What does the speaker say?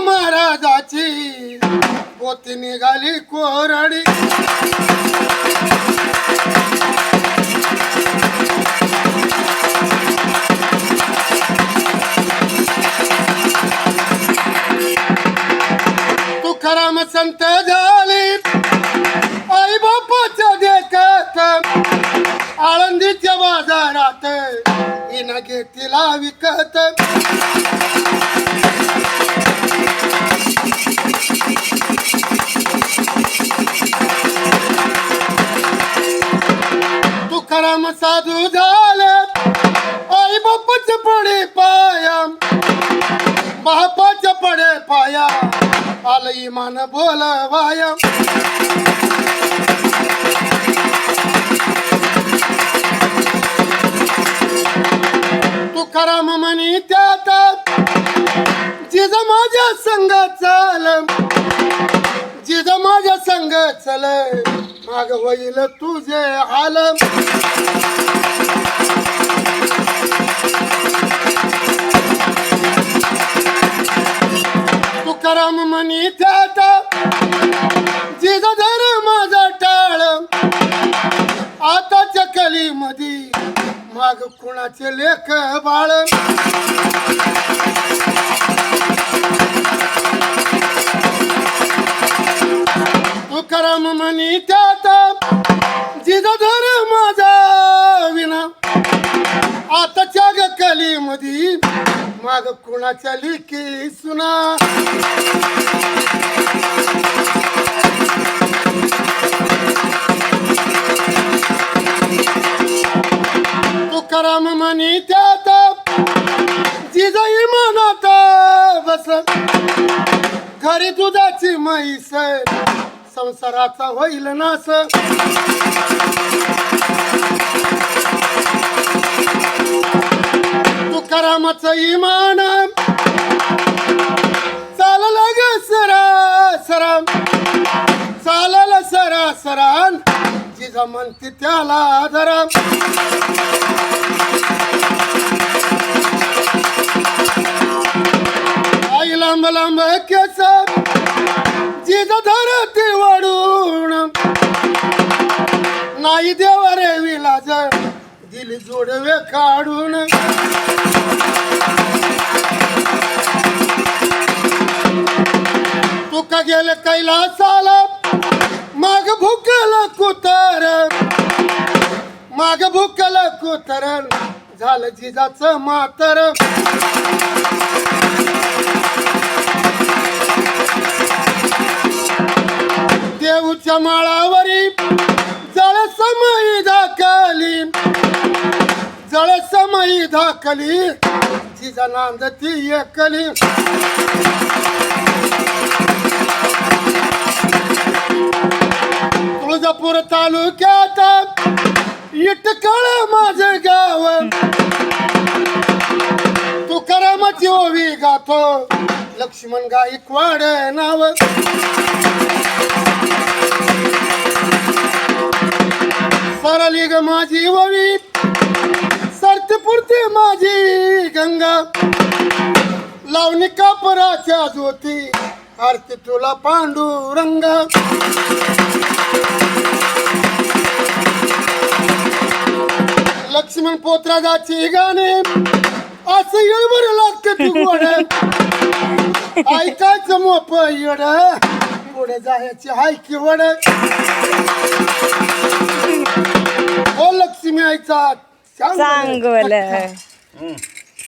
महाराजाची पोती निघाली कोरडी. तुकाराम संत झाली. आई बापाच देखत आळंदीच्या बाजारात इन घेतीला विकत. तुकाराम साधू झाले आई बाप्पाच पडे पाया बापाच्या पडे पाया आलं इमान बोलवाया तुकाराम म्हणी त्यात जिजा माझ्या संग चाल जिज माझ्या संग चल माग होईल तुझे आलम. तुकाराम म्हणी त्यात जिज धर माझा टाळ आताच्या कलीमधी माग कुणाचे लेख बाळ. म्हणी त्यात. जिजा धर माझा विना आताच्या ग कलीमधी माग कुणाच्या लिखी सुना. तुकाराम म्हणी त्यात. जिजाई म्हणत बस घरी दुधाची म्हैस संसाराचा होईल नास तुकारामाच इमान. चालल ग सरा सरा चालल सरा सरान जिजा म्हणते त्याला धरा आई लांब लांब केस. जिजा धरा नाही देव रे विलाज. दिली जोडवे काढून. तुका गेले कैलासाला माग भुकल कुतर. माग भुकल कुतर झालं जिजाचं मातर. देऊच्या माळावरी जळ समयी दाखली तिचा नांद ती एकली. तुळजापूर तालुक्यात इटकळ माझं गाव. तुकारामाची ओवी गातो लक्ष्मण गायकवाड नाव. सरली ग माझी ओवी गंगा लावणी कापराच्या ज्योती आरती तुला पांडुरंग. लक्ष्मण पोत्राजाची गाणे असं येळभर लागते तू गोड ऐकायचं मोप येड पुढे जायची हाय की वड. ओ लक्ष्मी आईचा चांगलं. कथा.